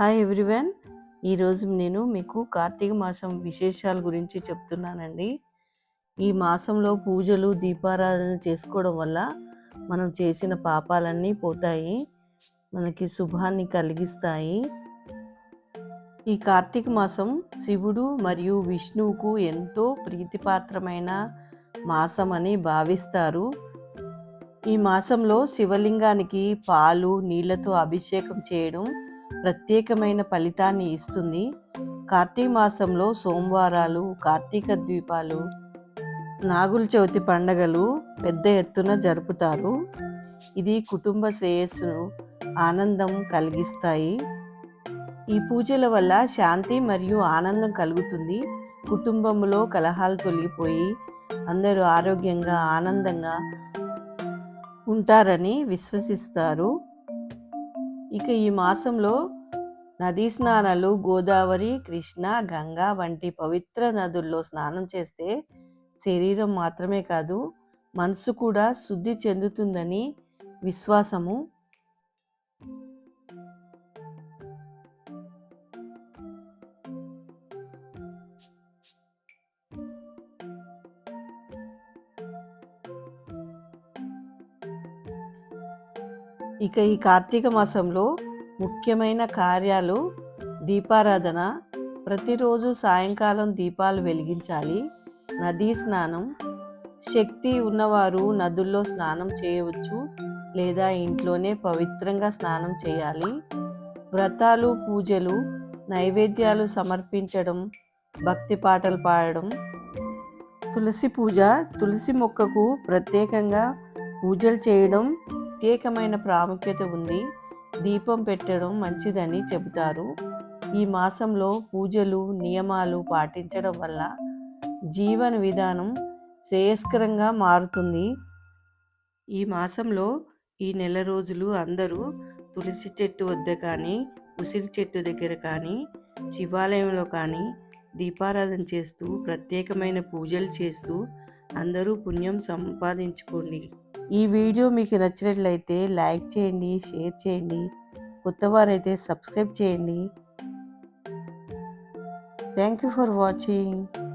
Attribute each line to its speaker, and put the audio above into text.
Speaker 1: Hi everyone ఈరోజు నేను మీకు కార్తీక మాసం విశేషాల గురించి చెప్తున్నానండి. ఈ మాసంలో పూజలు దీపారాధన చేసుకోవడం వల్ల మనం చేసిన పాపాలన్నీ పోతాయి. మనకి శుభాన్ని కలిగిస్తాయి. ఈ కార్తీక మాసం శివుడు మరియు విష్ణువుకు ఎంతో ప్రీతిపాత్రమైన మాసం అని భావిస్తారు. ఈ మాసంలో శివలింగానికి పాలు నీళ్ళతో అభిషేకం చేయడం ప్రత్యేకమైన ఫలితాన్ని ఇస్తుంది. కార్తీక మాసంలో సోమవారాలు కార్తీక ద్వీపాలు నాగుల చవితి పండగలు పెద్ద ఎత్తున జరుపుతారు. ఇది కుటుంబ శ్రేయస్సును ఆనందం కలిగిస్తాయి. ఈ పూజల వల్ల శాంతి మరియు ఆనందం కలుగుతుంది. కుటుంబంలో కలహాలు తొలగిపోయి అందరూ ఆరోగ్యంగా ఆనందంగా ఉంటారని విశ్వసిస్తారు. ఇక ఈ మాసంలో నదీ స్నానాలు గోదావరి కృష్ణ గంగా వంటి పవిత్ర నదుల్లో స్నానం చేస్తే శరీరం మాత్రమే కాదు మనసు కూడా శుద్ధి చెందుతుందని విశ్వాసము. ఇక ఈ కార్తీక మాసంలో ముఖ్యమైన కార్యాలు దీపారాధన. ప్రతిరోజు సాయంకాలం దీపాలు వెలిగించాలి. నదీ స్నానం. శక్తి ఉన్నవారు నదుల్లో స్నానం చేయవచ్చు లేదా ఇంట్లోనే పవిత్రంగా స్నానం చేయాలి. వ్రతాలు పూజలు నైవేద్యాలు సమర్పించడం భక్తి పాటలు పాడడం. తులసి పూజ తులసి మొక్కకు ప్రత్యేకంగా పూజలు చేయడం ప్రత్యేకమైన ప్రాముఖ్యత ఉంది. దీపం పెట్టడం మంచిదని చెబుతారు. ఈ మాసంలో పూజలు నియమాలు పాటించడం వల్ల జీవన విధానం శ్రేయస్కరంగా మారుతుంది. ఈ మాసంలో ఈ నెల రోజులు అందరూ తులసి చెట్టు వద్ద కానీ ఉసిరి చెట్టు దగ్గర కానీ శివాలయంలో కానీ దీపారాధన చేస్తూ ప్రత్యేకమైన పూజలు చేస్తూ అందరూ పుణ్యం సంపాదించుకోండి. ఈ వీడియో మీకు నచ్చినట్లయితే లైక్ చేయండి షేర్ చేయండి. కొత్తవారైతే సబ్స్క్రైబ్ చేయండి. Thank you for watching.